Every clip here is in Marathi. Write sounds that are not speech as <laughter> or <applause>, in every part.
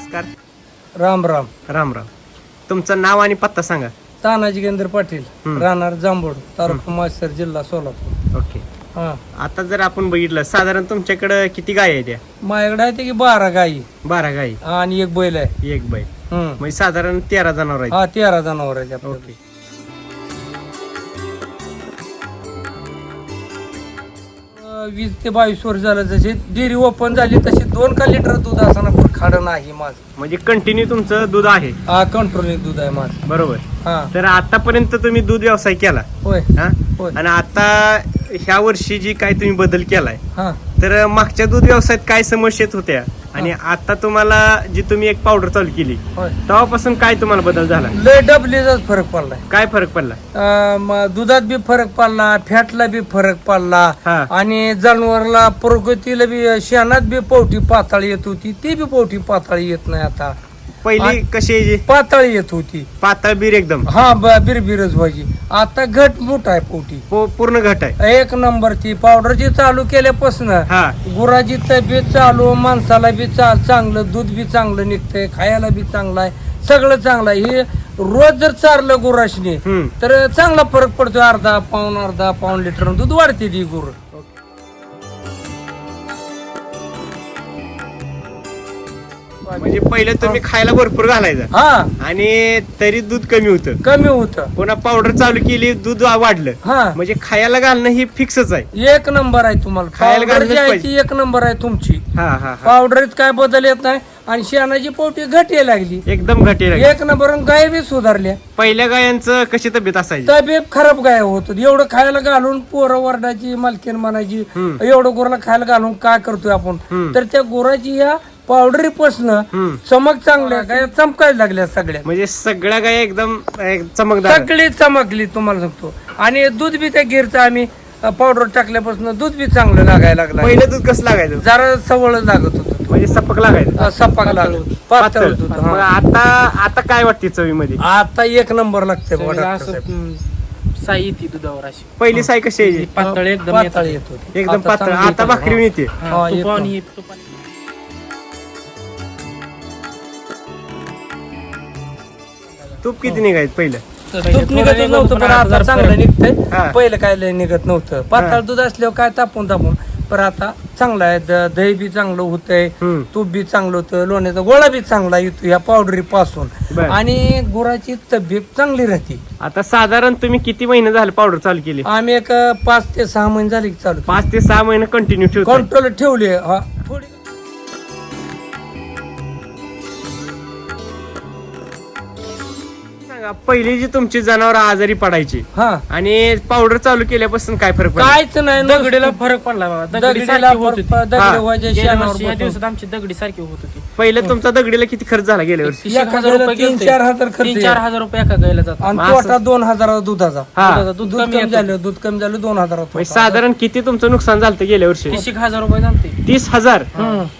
नमस्कार. राम राम. राम राम. तुमचं नाव आणि पत्ता सांगा. तानाजी गेंद्र पाटील हम्म. राहणार जांभूड तालुका मास्तर जिल्हा सोलापूर. ओके. हा. आता जर आपण बघितलं साधारण तुमच्याकडं किती गाय आहे त्या माझ्याकडे आहे ते की बारा गाई. बारा गाई. आणि एक बैल आहे. एक बाई हम्म. म्हणजे साधारण तेरा जनावर आहेत. हा तेरा जनावर आहे. ओके. वीस ते बावीस वर्ष झालं जशी डेअरी ओपन झाली तशी दोन का लिटर दूध असताना खाडं नाही माझं. म्हणजे कंटिन्यू तुमचं दूध आहे? कंट्रोलिंग दूध आहे माझं. बरोबर. हा. तर आतापर्यंत तुम्ही दूध व्यवसाय केला? होय. हा? होय. आणि आता ह्या वर्षी जी काय तुम्ही बदल केलाय हा. तर मागच्या दूध व्यवसायात काय समस्या येत होत्या? आणि आता तुम्हाला जी तुम्ही एक पावडर चालू केली होय. तेव्हापासून काय तुम्हाला बदल झाला? लय डबलीचाच फरक पडलाय. काय फरक पडला? अं, म- दुधात बी फरक पडला फॅटला बी फरक पडला. आणि जनावरला प्रगतीला बी शेणात बी पोवटी पाताळ येत होती ती बी पोवटी पाताळ येत नाही आता. पहिली कशी यायची पाताळ येत होती. पातळ बीर एकदम. हा बिरबिरच व्हायची आता घट मोठा आहे पोवटी पू- पूर्ण घट आहे. एक नंबरची पावडरची चालू केल्यापासून हा. गुराची तब्येत चालू माणसाला बी चा चांगलं दूध बी चांगलं निघतंय खायला बी चांगलं आहे सगळं चांगलं आहे. हे रोज जर चारलं गुराशने हम्म. तर चांगला फरक पडतो अर्धा पाऊन अर्धा पाऊन लिटर दूध वाढते ती गुर. म्हणजे पहिलं तुम्ही खायला भरपूर घालायचं. हा. आणि तरी दूध कमी होतं. कमी होतं. पुन्हा पावडर चालू केली दूध वाढलं. हा. म्हणजे खायला घालणं ही फिक्सच आहे. एक नंबर आहे तुम्हाला. खायला पावडर जी घालणंच आहे पाहिजे. एक नंबर आहे तुमची. हा हा हा. पावडरीत काय बदल येत नाही. आणि शेणाची पोटी घट लागली. एकदम घटी लागली. एक नंबर गाय बी सुधारल्या. पहिल्या गायांचं कशी तब्येत असायची? तब्येत खराब गाय होत. एवढं खायला घालून पोरं वरडाची मालकीन म्हणायची हम्म. एवढं गुराला खायला घालून काय करतोय आपण? हम्म. तर त्या गुराची या पावडरी पासन. चमक चांगल्या गाय चमकायला लागल्या सगळ्या. म्हणजे सगळ्या गाय एकदम एक चमकदार. सगळी चमकली तुम्हाला सांगतो. आणि दूध बी त्या गिरचं आम्ही पावडर टाकल्यापासून दूध बी चांगलं लागायला लागलं. पहिलं दूध कसं लागायचं? जरा सवळ लागत होत. म्हणजे सपक लागायचं? सपाक लागत पातळ पातळ. दूध मग हा. आता आता काय वाटते चवीमध्ये? आता एक नंबर लागते साई येते दुधावर अशी. पहिली साय कशी यायची पातळ एकदम पातळ येते. होती. एकदम पातळ. आता. भाकरी येते हा, येतो. तुपावणी हे- तूप किती निघायचं पहिलं? तूप निघत नव्हतं पण आता चांगलं. निघतंय. पहिलं काय लय निघत नव्हतं. पातळ दूध असल्यावर काय तापून तापून. पण आता चांगलं आहे. द- दही बी चांगलं होतंय. तूप बी चांगलं होतं. लोण्याचा गोळा बी चांगला येतो या पावडरी पासून. आणि गुराची तब्येत चांगली राहते. आता साधारण तुम्ही किती महिने झाले पावडर चालू केली? आम्ही एक पाच ते सहा महिने झाले की चालू पाच ते सहा महिने कंटिन्यू ठेवतो कंट्रोल ठेवले पहिली जी तुमची जनावर आजारी पडायची हा. आणि पावडर चालू केल्यापासून काय फरक पडला? कायच नाही दगडीला फरक पडला बाबा दगडी दगडीला सारखी होत होती. फरक- दगडी हा. व्हायच्या गेल्या शेणावर वर्षी या बसून. दिवसात आमची दगडी सारखी होत होती. पहिलं तुमचा दगडीला किती खर्च झाला गेल्या वर्षी? एक हजार रुपये तीन गेलते. चार हजार खर्च तीन चार. हजार रुपये एका गायला जातात. आणि पोटा दोन हजार दुधाचा हा. दुधाचं दूध दूध कमी कमी येतं. झालं दूध कमी झालं दोन हजार म्हणजे साधारण किती तुमचं नुकसान झालं गेल्या वर्षी? तीस एक हजार रुपये जाते तीस हजार?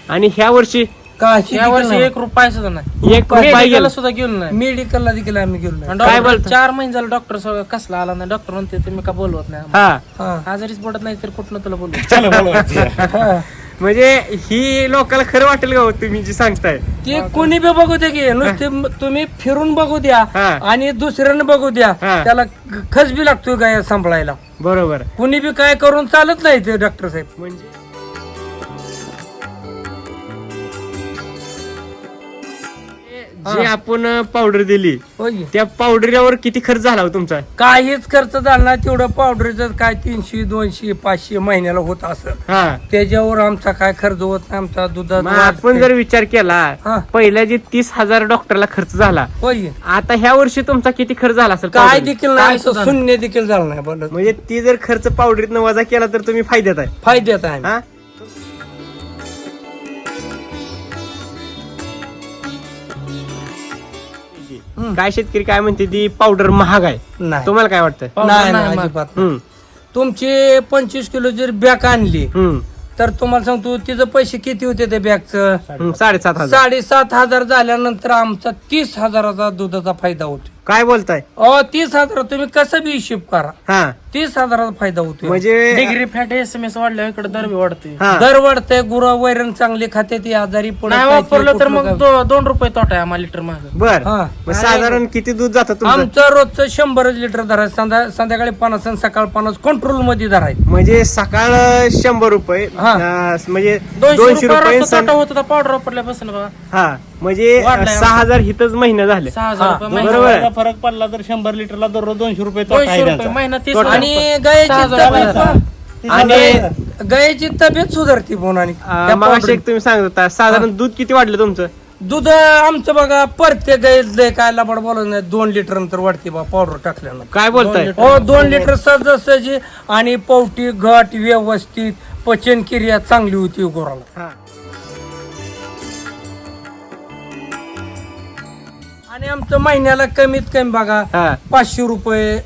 आणि ह्या वर्षी या वर्षी एक रुपया सुद्धा नाही. एक रुपया मेडिकलला गेला. सुद्धा गेलो नाही. मेडिकलला देखील आम्ही गेलो नाही. आणि काय डॉक्टर- बोलता? चार महिने झालं डॉक्टर सगळं कसला आला नाही. डॉक्टर म्हणते तुम्ही का बोलवत नाही हा. हा. आजारीच पडत नाही तर कुठनं तुला <laughs> हा. म्हणजे ही लोकांना खरं वाटेल का हो तुम्ही जी सांगताय? ते कोणी बी बघू द्या की नुसते म- तुम्ही फिरून बघू द्या हा. आणि दुसऱ्यानं बघू द्या हा. त्याला ख- खस बी लागतोय गाय सांभाळायला. बरोबर. कुणी बी काय करून चालत नाही ते डॉक्टर साहेब. म्हणजे? जे आपण पावडर दिली होय त्या पावडरवर किती खर्च झाला हो तुमचा? काहीच खर्च झाला नाही. तेवढं पावडरचं काय तीनशे दोनशे पाचशे महिन्याला होत असं हा. त्याच्यावर आमचा काय खर्च होत नाही. आमचा दुधात मग आपण जर विचार केला हा. पहिल्या जे तीस हजार डॉक्टरला खर्च झाला होय आता ह्या वर्षी तुमचा किती खर्च झाला असेल काय पावडरीत? देखील नाही असं शून्य देखील झालं नाही बोलत. म्हणजे ती जर खर्च पावडरीतनं वजा केला तर तुम्ही फायद्यात आहे. फायद्यात आहे. हा? काय शेतकरी काय म्हणते ती पावडर महाग आहे. नाही. तुम्हाला काय वाटतं? नाही नाही, नाही, मग. अजिबात हम्म. तुमची पंचवीस किलो जर बॅग आणली हम्म. तर तुम्हाला सांगतो तिचं पैसे किती होते त्या बॅगचं? हम्म, साडेसात हजार. साडेसात हजार झाल्यानंतर आमचा तीस हजाराचा दुधाचा फायदा होतो काय बोलताय? अहो तीस हजार तुम्ही कसं बी हिशोब करा. हा. तीस हजाराचा फायदा होतो म्हणजे degree fat S M S वाढल्यावर इकडे दर बी वाढते हा. दर वाढतंय गुर वैरण चांगली खाते ती आजारी पडत नाही नाही, ते वापरलं तर कुठलं मग काय- दो- दोन रुपये तोटा आहे आम्हाला लिटर माग. बर. हा. मग साधारण किती दूध जातं तुमचं? आमचं रोजचं शंभरच लिटर धरायचं संध्या संध्याकाळी पन्नास आणि सकाळ पन्नास कंट्रोलमध्ये धरायचं. म्हणजे सकाळ शंभर रुपये हा. अं, म्हणजे दोनशे रुपये सं- तोटा होत होता पावडर वापरल्यापासून बघा. हा म्हणजे अं, वाढलाय. सहा हजार हितच महिना झाले. सहा हजार हा, रुपये बरोबर आहे. फरक पडला तर शंभर लिटरला दररोज दोनशे रुपये तोटा दोनशे आहे रुपये त्याचा. महिना तीस तोटा. आणि. गायची हजार तब्येत रुपये. आणि गायची तब्येत सुधारती बोनानी मग अशी एक तुम्ही सांगत होता साधारण दूध किती वाढलं तुमचं? दूध आमचं बघा प्रत्येक गाईत काय लाबड बोलत नाही. दोन लिटर नंतर वाढते बा पावडर टाकल्यानंतर काय बोलताय? हो दोन लिटर सहजासहजी आणि पावटी घट व्यवस्थित पचन क्रिया चांगली होती गुराला. आणि आमचं महिन्याला कमीत कमी बघा हा. पाचशे रुपये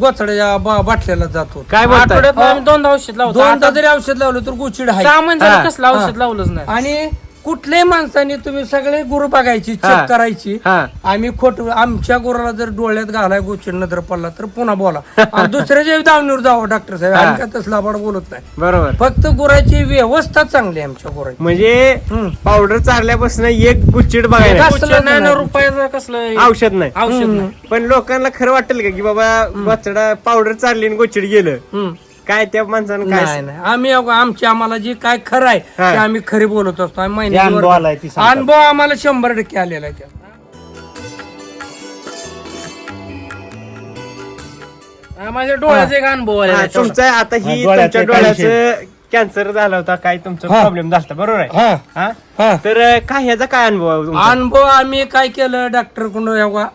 गोचड्या बा- बाटल्याला जातो काय बोलताय? आठवड्यात आम्ही दोनदा औषध लावतो. दोनदा आता जरी औषध लावलं तर गुचिड आहे. सहा महिने झालं हा. कसलं औषध लावलंच नाही. आणि कुठल्याही माणसाने तुम्ही सगळे गुरु बघायची. चेक करायची. हा. आम्ही खोट आमच्या गुराला जर डोळ्यात घालाय गोचिड नजर पडला तर पुन्हा बोला. <laughs> आणि दुसऱ्याच्या दावणीवर जावं डॉक्टर साहेब आम्ही काय तसला आपण बोलत नाही. बरोबर. फक्त गुराची व्यवस्था चांगली आहे आमच्या गुराची. म्हणजे हम्म. पावडर चारल्यापासून एक गुच्चिड बघायला कसलं नाही. रुपयाचं कसलं औषध नाही. औषध नाही. पण लोकांना खरं वाटेल का की बाबा गोचडा पावडर चारली आणि गोचिड गेलं. हम्म. काय त्या माणसानं काय नाही आम्ही अगो- आमची आम्हाला जी काय खरं आहे हा. ते आम्ही खरी बोलत असतो आम्ही अनुभव आलाय ती महिन्यावर सांगतात. अनुभव आम्हाला शंभर टक्के आलेला आहे त्यात. हा, माझ्या डोळ्याचा एक अनुभव आलेला हा, आहे तेवढा. तुमचं आता ही हा, डोळ्याचं तुमच्या डोळ्याचं कॅन्सर झाला होता काय तुमचा हा. प्रॉब्लेम झाला होता, बरोबर आहे हा हा हा तर अं, काय ह्याचा काय अनुभव आहे तुमचा? अनुभव आम्ही काय केलं डॉक्टरकडून एवढा अ,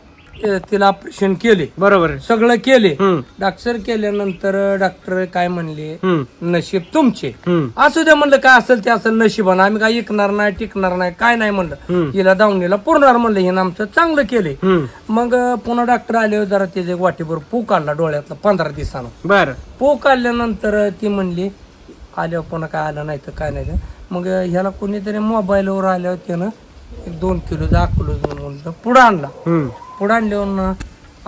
तिला ऑपरेशन केले. बरोबर. सगळं केले. हम्म. डॉक्टर केल्यानंतर डॉक्टर काय म्हणले? हम्म. नशीब तुमचे. हम्म. असू दे म्हणलं काय असेल ते असेल नशिबानं आम्ही काय ऐकणार नाही टिकणार नाही काय नाही म्हणलं. हिला दावणीला पुरणार म्हणलं हिनं आमचं चांगलं केले हम्म. मग अ, पुन्हा डॉक्टर आले जरा त्याचे एक वाटीभर पू काढला डोळ्यातला पंधरा दिवसानं. बर. पो काढल्यानंतर ती म्हणली आल्यावर पुन्हा काय आलं नाही तर काय नाही तर. मग ह्याला कोणीतरी मोबाईलवर आल्यावर त्यानं एक दोन किलो दहा किलो म्हणलं पुढं आणला. हम्म. पुढं आणल्यावर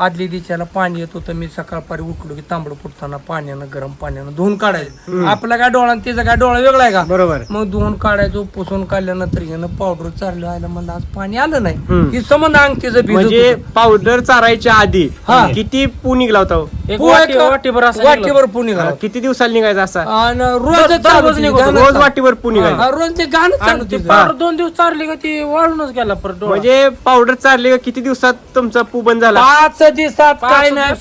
आदली दिशेला पाणी येत होतं मी सकाळपारी उठलो की तांबडं फुटताना पाण्यानं गरम पाण्यानं धुवून काढायचं आपला काय डोळा आणि तिचा काय डोळा वेगळा आहे का बरोबर मग धुवून काढायचो पुसून काढल्यानंतर यानं पावडर चारलं आलं म्हणलं आज पाणी आलं. नाही ही संबंध अंगठीचं म्हणजे. पावडर चारायच्या आधी हा. किती पू निघला होता हो? वाटीभर. वाटीभर पू निघाला किती दिवसाला निघायचा असा आणि रोज रोज चालू. वाटीवर पू निघायचा हा, रोज ते गाणं दोन दिवस चारली का ती वाळूनच गेला परत. म्हणजे पावडर चारली का किती दिवसात तुमचा पू बंद झाला पाच दिवसात पाच काय नाही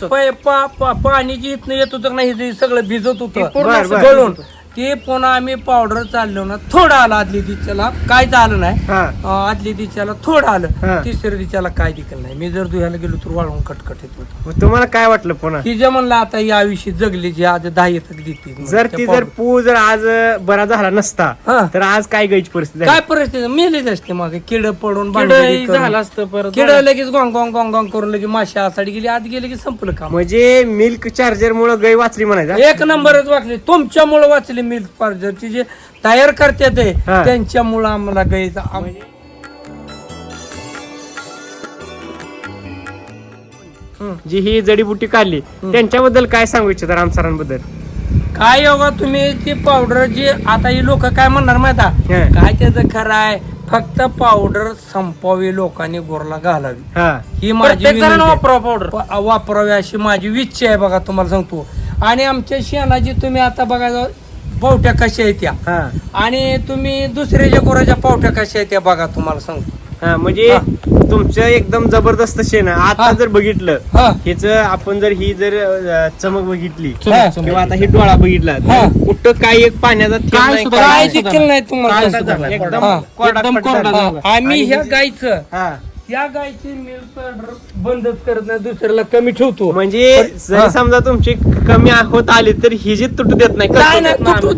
पाणी इथनं येत होतं नाही हे सगळं भिजत ते होतं. गळून. ते पुन्हा आम्ही पावडर चाललो ना थोडं आलं आदली दिच्याला काय झालं नाही? हा. अं, आदली दिच्याला थोडं हा. आलं तिसऱ्या दिच्याला काय देखील नाही. मी जर धुयाला गेलो तर वाळून कटकट येत होतं. मग तुम्हाला काय वाटलं पुन्हा? ती जे म्हणलं आता या आयुष्य जगली जी आज दहा येतात देते जर ती जर पू जर आज बरा झाला नसता हा. तर आज काय गायची परिस्थिती झाली? काय परिस्थिती? मेलेच असते मागे. किड पडून करून. झालं असतं परत. किड लगेच गोंग गोंग गोंग गोंग करून लगेच माशी आसाडी गेली आत गेले की संपलं काम. म्हणजे मिल्क चार्जर मुळे गाय वाचली म्हणायचा एक नंबरच वाचले. तुमच्यामुळे वाचले. मिल्क पार्जरची जे तयार करतात ते हा. त्यांच्यामुळं आम्हाला गाईचा आम- हम्म. जी ही जडीबुटी काढली त्यांच्याबद्दल काय सांगू इच्छिता राम सरांबद्दल काय योगा तुम्ही ती पावडर जी आता ही लोक काय म्हणणार माहिती आहे? हं. काय त्याचं खरं आहे फक्त पावडर संपवावी लोकांनी गोरला घालावी हा ही माझी प्रत्येक जणांना विनंती आहे. वापरावा पावडर प- वापरावी अशी माझी इच्छा आहे बघा तुम्हाला सांगतो आणि आमच्या शेणाची तुम्ही आता बघा पावट्या कशा आहेत त्या हा आणि तुम्ही दुसऱ्याच्या गोराच्या पावट्या कशा आहेत त्या बघा तुम्हाला सांगतो हा म्हणजे तुमचं एकदम जबरदस्त शेण आहे. आता हा. जर बघितलं हा हिच आपण जर ही जर अं, चमक बघितली हा. किंवा आता ही डोळा बघितला हा. कुठं काही एक पाण्याचा थेंब काय नाही, सुद्धा काय काय नाही. देखील नाही तुम्हाला काय सांगतो. सुद्धा नाही. एकदम हा. कोरडा एकदम पडदा कोरडा झाला. आम्ही ह्या गायचं हा. या गायची मिल्क पावडर बंदच करत नाही दुसऱ्याला कमी ठेवतो. म्हणजे. जरी समजा तुमची कमी होत आली तर ही जी तुटू देत नाही काय नाही देत नाही कुठू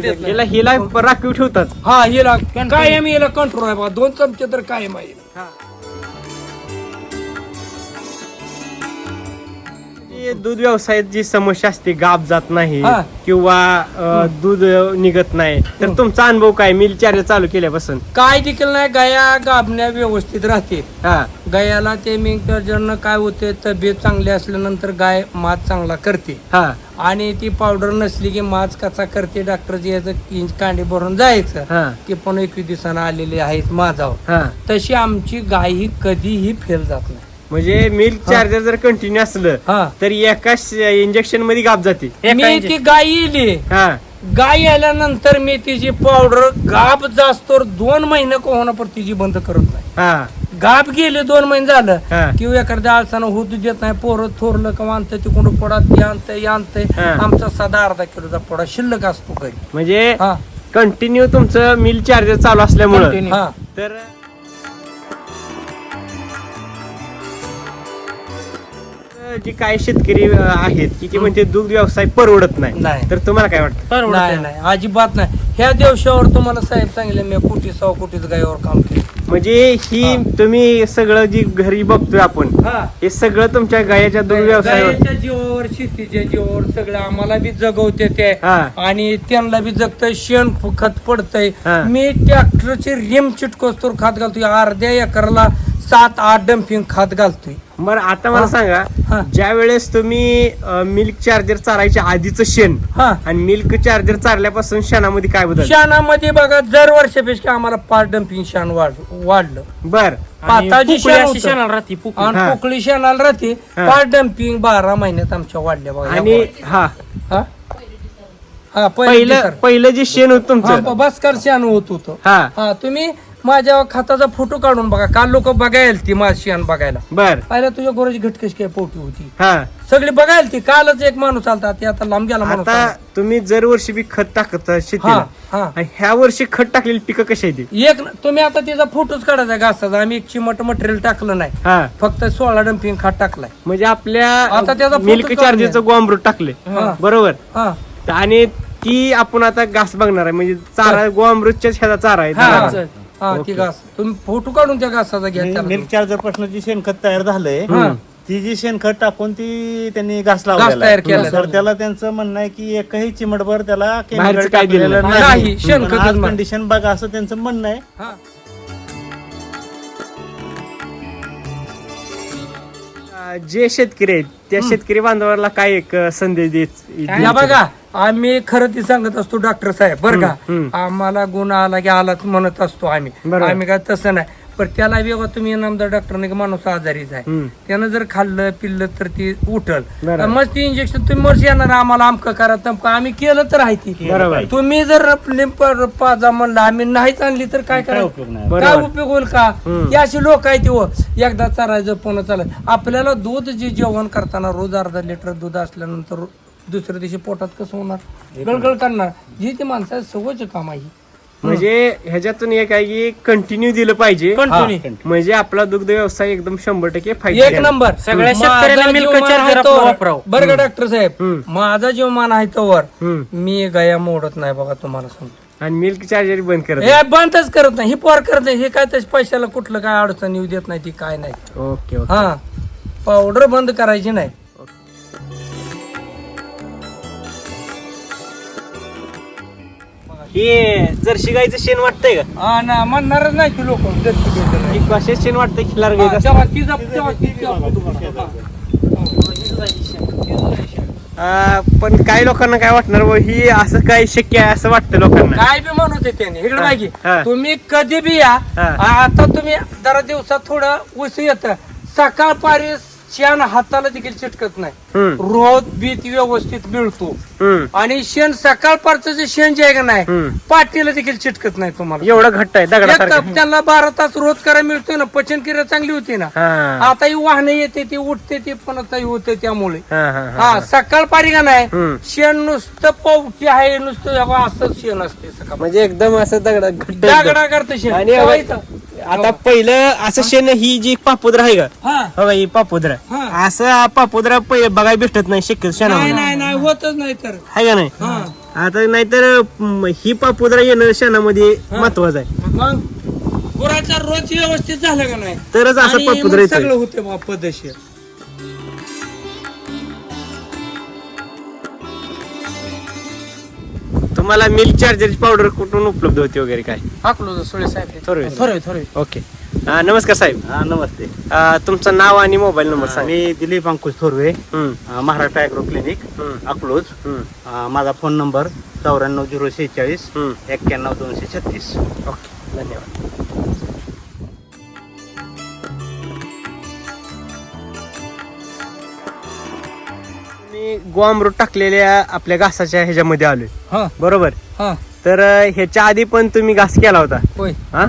देत नाही. हिला हिला राखीव ठेवतात. हा हिला कायम हिला कंट्रोल आहे बघा दोन चमचे तर कायम आहे. हे दूध व्यवसायात जी समस्या असते गाब जात नाही हा. किंवा अ, दूध निघत नाही. तर तुमचा अनुभव काय? मिल चार्जर चालू केल्यापासून. काय देखील नाही गाया गाभण्या व्यवस्थित राहते. हा. गायाला ते मिंकरजरनं काय होते तब्येत चांगली असल्यानंतर गाय मात चांगला करते. हा. आणि ती पावडर नसली की माच कसा करते डॉक्टरची याचं इंच कांडे भरून जायचं. ते पण एकवीस दिवसानं आलेले आहेत माझावर हा. तशी आमची गाय ही कधीही फेल जात नाही. म्हणजे मिल्क चार्जर जर कंटिन्यू असलं हा. तर एका इंजेक्शनमध्ये गाब जाते. मी ती गाय येली हा. गाय आल्यानंतर मी तिची पावडर गाप जास्तोर दोन महिने का होणार पण तिची बंद करत नाही. हा. गाप गेले दोन महिने झालं. किंवा एखाद्या आळसानं होत देत नाही पोरं थोरलं का आणतंय तिकडून पोडात ते आणतंय आणतंय. हा. आमचा साधा अर्धा किलोचा पोडा शिल्लक असतो घरी. म्हणजे हा. कंटिन्यू तुमचं मिल चार्जर चालू असल्यामुळं. Continue. हा. तर जे काही शेतकरी आहेत की ते म्हणते दूध व्यवसाय परवडत नाही. नाही. तर तुम्हाला काय वाटतं? परवडत नाही अजिबात नाही. ह्या दिवसावर तुम्हाला साहेब सांगितलं मी कोटी सव्वा कोटीच गायवर काम केलं. म्हणजे ही तुम्ही सगळं जी घरी बघतोय आपण हा. हे सगळं तुमच्या गायाच्या दूध व्यवसायावर. गायीच्या जीवावर शेतीच्या जीवावर सगळं आम्हाला बी जगवते ते. हा. आणि त्यांना बी जगतय शेण खत पडतय. हा. मी ट्रॅक्टरचे रिम चिटकोस्तोर खात घालतोय अर्ध्या एकरला सात आठ डंपिंग खात घालतोय बरं आता मला हा. सांगा हा. ज्या वेळेस तुम्ही मिल्क चार्जर चारायच्या आधीचं शेण हा आणि मिल्क चार्जर चारल्यापासून शेणामध्ये काय बदल शाणामध्ये बघा दर वर्षापेक्षा आम्हाला पाच डंपिंग शान वाढ वाढलं बर पाताची पोकळी शेण होतं. शेणाला राहते पोकळी. आणि हा. पोकळी शेणाला राहते हा. पाच डंपिंग बारा महिन्यात आमच्या वाढल्या बघा आणि. हा हा हा पहिलं पहिलं पहिलं जे शेण होत तुमचं बसकर शेण होत होतं हा हा तुम्ही माझ्या खाताचा फोटो काढून बघा. काल लोक बघायला ती माझी शेण बघायला. बर. पहिला तुझ्या गोराची घटकश काय पोटी होती. हा. सगळी बघायला ती. कालच एक माणूस आलता. ते आता लांब गेला माणूस आता आला. तुम्ही दर वर्षी बी खत टाकत शेतीला. हा आणि ह्या वर्षी खत टाकलेली पिकं कशी आहे ती? एक तुम्ही आता तिचा फोटोच काढायचा घासाचा. आम्ही एक चिमट मटेरियल टाकलं नाही. हा. फक्त सोळा डंपिंग खात टाकलाय. म्हणजे आता आपल्या त्याचा photo मिल्क काढून चार्जरचं गोमरूट टाकले हा. बरोबर? हा. आणि ती आपण आता घास बघणार आहे. म्हणजे चारा गोमरूटच्याच ह्याचा चारा आहे. हा. हा ती घास तुम्ही फोटो काढून त्या घासाचा घ्या त्याला मिल्क चार्जरपासून जी शेणखत तयार झालंय हा. ती जी शेणखत टाकून ती त्यांनी घास घास तयार. केलेला. तर त्याला त्यांचं म्हणणं आहे की एकही चिमटभर त्याला बाहेरचं काय दिलेलं टाकलेलं नाही. नाही, शेणखतच नाही. कंडिशन बघा असं त्यांचं म्हणणं आहे हा. जे शेतकरी आहेत त्या शेतकरी बांधवाला काय एक संदेश देत या बघा आम्ही खरं ती सांगत असतो डॉक्टर साहेब बरं का. आम्हाला गुण आला की आलाच म्हणत असतो आम्ही. आम्ही काय तसं नाही. पण त्याला वेगळं तुम्ही नामदार डॉक्टरने माणूस आजारीच आहे. त्यानं जर खाल्लं पिल्लं तर ती उठल. मग ती इंजेक्शन तुम्ही वर्ष येणार आम्हाला आमकं करा तमकं. आम्ही केलं तर आहे ती. तुम्ही जर लिंप पाजा म्हणलं आम्ही नाहीच आणली तर काय काय करायचं? उपयोग नाही. बरोबर. काय उपयोग होईल का. ही अशी लोक आहेत ती हो. एकदा चारायचं पुन्हा चालायचं. आपल्याला दूध जे जेवण करताना रोज अर्धा लिटर दूध असल्यानंतर दुसऱ्या दिवशी पोटात कसं होणार? गळगळ करणार. जी ती माणसाचं सवयचं काम आहे म्हणजे ह्याच्यातून एक आहे की कंटिन्यू दिलं पाहिजे. Continue. म्हणजे आपला दुग्ध व्यवसाय एकदम शंभर टक्के एक फायदा नंबर. सगळ्या शेतकऱ्याला. वापरावं. बरं का डॉक्टर साहेब. माझा जीव मान आहे तोवर. मी गया मोडत नाही बघा तुम्हाला सांगतो. आणि मिल्क चार्जर बंद करत हे बंदच करत नाही. ही पोर करत नाही. हे काय त्याच्या पैशाला कुठलं काय अडचण येऊ देत नाही ती काय नाही. Okay okay. हा. पावडर बंद करायची नाही. हे जर्शी गाईचं शेण वाटतंय का हा ना म्हणणारच नाही की लोक एक शेण वाटतंय काढा. अं, पण काही लोकांना काय वाटणार बुवा, ही असं काय शक्य आहे असं वाटतं लोकांना काय बी म्हणू दे त्याने इकडे मागे हा. तुम्ही कधी बी या हा. आता तुम्ही जरा दिवसात थोडं उस येत सकाळ पारी शेण हाताला देखील चिटकत नाही. हम्म, रोज बीत व्यवस्थित मिळतो. हम्म, आणि शेण सकाळ पारचं जे शेण जे आहे का नाही हम्म. पाठीला देखील चिटकत नाही तुम्हाला. एवढं घट्ट आहे एक दगडासारखं ताप त्यांना बारा तास रोज करायला मिळतोय ना पचन क्रिया चांगली होती ना. हा. आता ही वाहने येते ती उठते ती पण आता ही होते त्यामुळे. हा हा हा हा सकाळ पारी का नाही हम्म. शेण नुसतं पावटी आहे नुसतं हवा असंच शेण असते सकाळ म्हणजे एकदम असं दगडा घट्ट एकदम. दागडा करते शेण. आणि तेव्हा हवा- इथं. आता पहिलं असं शेण ही जी पापुद्रा आहे का हा. बघा ही पापुद्रा. हा. असं पापुद्रा पहिले बघायला भेटत नाही शक्य नाही शेणामध्ये नाही नाही होतच नाही तर. आहे का नाही? हा. आता नाहीतर म, ही पापुद्रा येणं शेणामध्ये महत्वाचं आहे. मग गुराचा रोज व्यवस्थित झालं का नाही? तरच असं आणि पापुद्रा येतं सगळं होते पद्धतशीर. तुम्हाला मिल्क चार्जरची पावडर कुठून उपलब्ध होती वगैरे काय? हाकलो सोळे साहेब. थोरवे. थोरवे थोरवे. ओके. अं, नमस्कार साहेब. हा नमस्ते. अं, तुमचं नाव आणि मोबाईल नंबर सांगा. मी दिलीप अंकुश थोरवे. हम्म, अं, महाराष्ट्र ॲग्रो क्लिनिक हम्म, अकलूज. हम्म, अं, माझा फोन नंबर चौऱ्याण्णव झिरो शेहेचाळीस हम्म. एक्क्याण्णव दोनशे छत्तीस. ओके धन्यवाद. गोअमृत टाकलेल्या आपल्या घासाच्या ह्याच्यामध्ये आलोय. हा. बरोबर? हा. तर ह्याच्या आधी पण तुम्ही घास केला होता. होय. हा?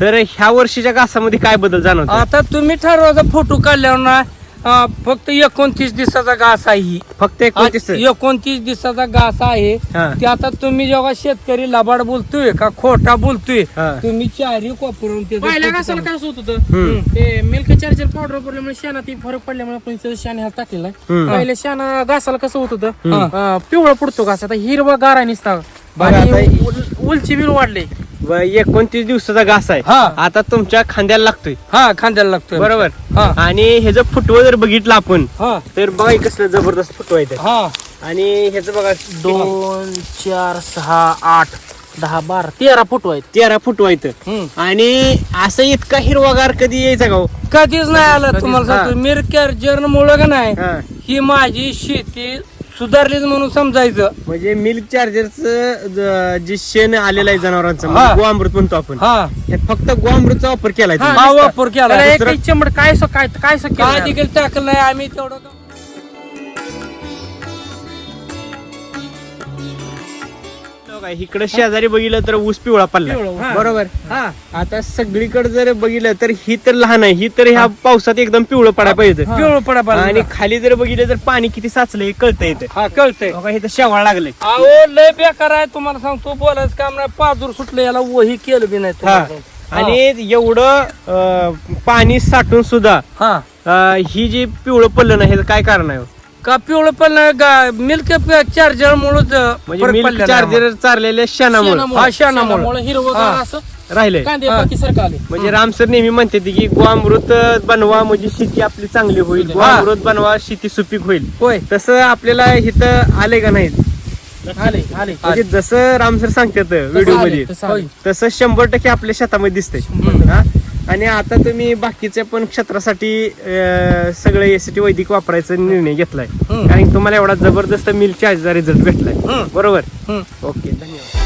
तर ह्या वर्षीच्या घासामध्ये काय बदल जाणवतो आता तुम्ही ठरवायचा फोटो काढल्यावर ना अं, फक्त एकोणतीस दिवसाचा घास आहे ही. फक्त एकोणतीस एकोणतीस दिवसाचा घास आहे हा. ते आता तुम्ही जेव्हा शेतकरी लबाड बोलतोय का खोटा बोलतोय हा. तुम्ही चारी कोपरून पहिल्या घासाला. काय होत होतं हम्म. ते मिल्क चार्जर पावडर वापरल्यामुळे शेणात फरक पडल्यामुळे आपण इथं शेण ह्याला टाकलेला आहे. हम्म. पहिल्या शेणा घासाला कसं होत होतं हा. अं, पिवळा पडतो घास आता हिरवा गारा निसता बघा आणि आता- उल- उलची बिल वाढले व एकोणतीस दिवसाचा घास आहे हा. आता तुमच्या खांद्याला लागतोय हा खांद्याला लागतोय बरोबर हा. आणि ह्याचं फुटवं जर बघितलं आपण हा तर बघा हे कसलं जबरदस्त फुटवं आहे ते. हा आणि ह्याचं बघा दोन चार सहा आठ दहा बारा तेरा फुट आहेत तेरा फुटवा हम्म. आणि असं इतका हिरवागार कधी यायचा का हो? कधीच नाही आलं तुम्हाला. सांगतो मिर कॅर्जर मुळे का नाही हा. ही माझी शेती सुधारलीच म्हणून समजायचं म्हणजे मिल्क चार्जरचं जे शेण आलेलं आहे जनावरांचं हा. म्हणजे गोअमृत म्हणतो आपण हा हे फक्त गोअमृतचा वापर केलाय तुम्ही. हा. वापर केला त्याला एकही काय सो काय काय सो काय केलं देखील टाकलं नाही आम्ही तेवढं इकडे शेजारी बघितलं तर ऊस पिवळा पडला. हा. बरोबर. हा. आता सगळीकडे जर बघितलं तर ही तर लहान आहे ही तर ह्या पावसात एकदम पिवळं पडायला पाहिजे. पिवळं पडा आणि खाली जर बघितलं तर पाणी किती साचलं हे कळतं येतं हा कळतंय. बघा इथं शेवाळ लागले अहो लय बेकार आहे तुम्हाला सांगतो बोलायचं काम नाही. पाजूर सुटलं याला वही केलं बी नाही हा. आणि एवढं पाणी साठून सुद्धा हा. ही जी पिवळं पडलं नाही काय कारण आहे? हो? का पिवळं पण मिल्क चार्जर मुळेच म्हणजे चार्जर चारलेल्या शेणामुळे. हा, शेणामुळे. शेणामुळे. हिरवं हा. असं राहिले कांदे हा. बाकी सारखं आले. म्हणजे राम सर नेहमी म्हणते ते की गोअमृत बनवा म्हणजे शेती आपली चांगली होईल. गोअमृत बनवा शेती सुपीक होईल. होय. तसं आपल्याला इथं आले का नाही? आले आले म्हणजे जसं राम सर सांगतात व्हिडिओमध्ये. तसं शंभर टक्के आपल्या शेतामध्ये दिसतंय. हा? आणि आता तुम्ही बाकीच्या पण क्षेत्रासाठी सगळे यासाठी वैदिक वापरायचा निर्णय घेतलाय. कारण तुम्हाला एवढा जबरदस्त मिल चार्जचा रिझल्ट भेटलाय. बरोबर. ओके धन्यवाद